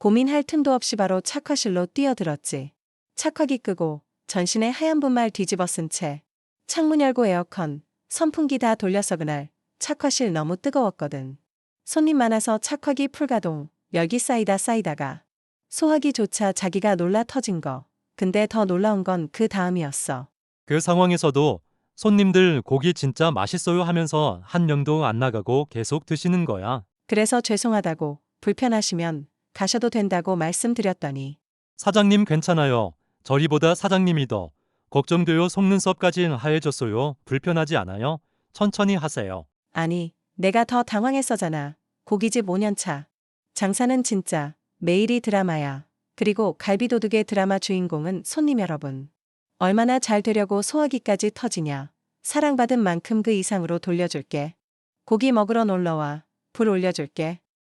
고민할 틈도 없이 바로 착화실로 뛰어들었지. 착화기 끄고 전신에 하얀 분말 뒤집어 쓴 채 창문 열고 에어컨, 선풍기 다 돌렸어 그날 착화실 너무 뜨거웠거든. 손님 많아서 착화기 풀가동, 열기 쌓이다 쌓이다가 소화기조차 자기가 놀라 터진 거. 근데 더 놀라운 건 그 다음이었어. 그 상황에서도 손님들 고기 진짜 맛있어요 하면서 한 명도 안 나가고 계속 드시는 거야. 그래서 죄송하다고 불편하시면 가셔도 된다고 말씀드렸더니 사장님 괜찮아요. 저리보다 사장님이 더 걱정돼요. 속눈썹까지 하얘졌어요. 불편하지 않아요? 천천히 하세요. 아니, 내가 더 당황했어잖아. 고깃집 5년차. 장사는 진짜 매일이 드라마야. 그리고 갈비도둑의 드라마 주인공은 손님 여러분. 얼마나 잘 되려고 소화기까지 터지냐. 사랑받은 만큼 그 이상으로 돌려줄게. 고기 먹으러 놀러와. 불 올려줄게.